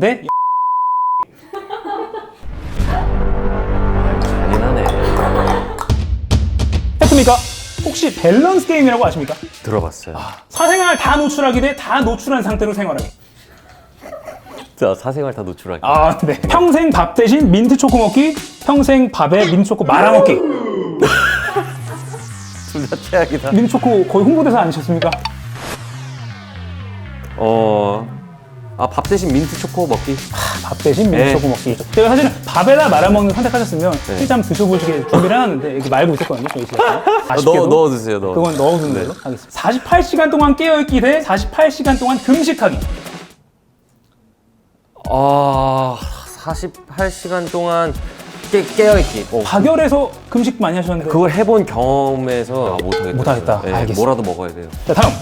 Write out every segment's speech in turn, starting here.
대 잔인하네. 했습니까? 혹시 밸런스 게임이라고 아십니까? 들어봤어요. 사생활 다 노출하기 대 다 노출한 상태로 생활하기. 자, 사생활 다 노출하기. 아, 네. 평생 밥 대신 민트 초코 먹기, 평생 밥에 민트 초코 말아 먹기. 둘 다 최악이다. 민트 초코 거의 홍보대사 아니셨습니까? 어. 아, 밥 대신 민트 초코 먹기. 밥 대신 민트 네. 초코 먹기. 제가 사실은 밥에다 말아 먹는 선택하셨으면 네. 실제 한번 드셔보시게 준비를 해놨는데 이렇게 말고 있었거든요, 저희 집에. 아, 아쉽게도. 넣어, 넣어주세요, 넣어. 그건 넣어두는 걸로 하겠습니다. 48시간 동안 깨어있기 대 48시간 동안 금식하기. 아, 48시간 동안 깨, 깨어있기. 어, 가결해서 금식 많이 하셨는데. 그걸 해본 경험에서 아, 못하겠다. 못하겠다. 네, 알겠습니다. 뭐라도 먹어야 돼요. 자, 다음.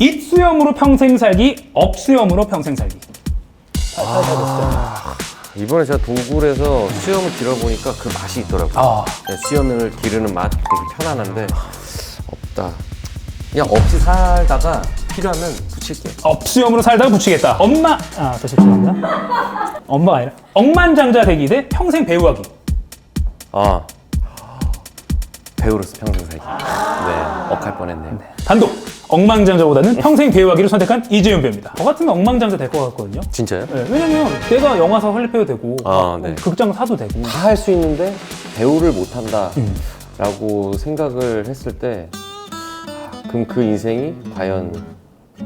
입수염으로 평생 살기, 업수염으로 평생 살기. 이번에 제가 동굴에서 수염을 길어보니까 그 맛이 있더라고요. 아, 네, 수염을 기르는 맛 되게 편안한데 없다. 그냥 없이 살다가 필요하면 붙일게. 업수염으로 살다가 붙이겠다. 엄마, 아, 다시 죄송합니다. 엄마가 아니라 억만장자 되기 대 평생 배우하기. 아 배우로서 평생 살기. 네, 억할 뻔했네요. 단독. 억만장자보다는 평생 배우하기를 선택한 이재윤 배우입니다. 저 같으면 억만장자 될 것 같거든요. 진짜요? 네, 왜냐면 내가 영화사 활력배우 되고 아, 네. 극장 사도 되고 다 할 수 있는데 배우를 못 한다 라고 생각을 했을 때 아, 그럼 그 인생이 과연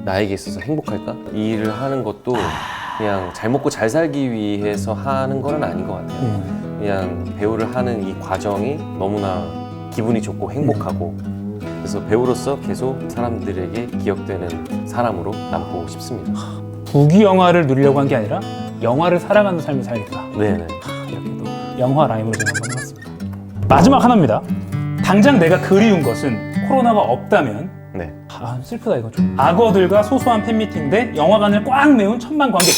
나에게 있어서 행복할까? 이 일을 하는 것도 그냥 잘 먹고 잘 살기 위해서 하는 건 아닌 것 같아요 음. 그냥 배우를 하는 이 과정이 너무나 기분이 좋고 행복하고 그래서 배우로서 계속 사람들에게 기억되는 사람으로 남고 싶습니다 부귀 영화를 누리려고 한 게 아니라 영화를 살아가는 삶을 살겠다. 네네 이렇게 또 영화 라임으로 좀 한번 해봤습니다. 마지막 하나입니다. 당장 내가 그리운 것은 코로나가 없다면 네. 아 슬프다 이거 좀 악어들과 소소한 팬미팅 대 영화관을 꽉 메운 천만 관객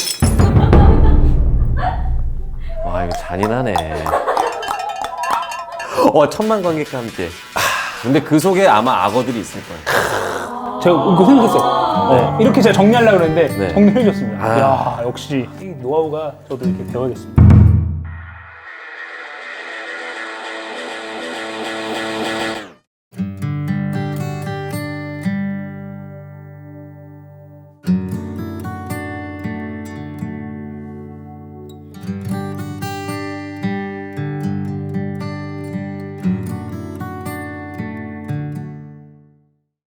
와 이거 잔인하네. 와 천만 관객과 함께. 근데 그 속에 아마 악어들이 있을 거예요. 제가 그거 생각했어 어, 이렇게 제가 정리하려고 그랬는데 네. 정리를 해줬습니다 아. 야 역시 이 노하우가 저도 이렇게 배워야겠습니다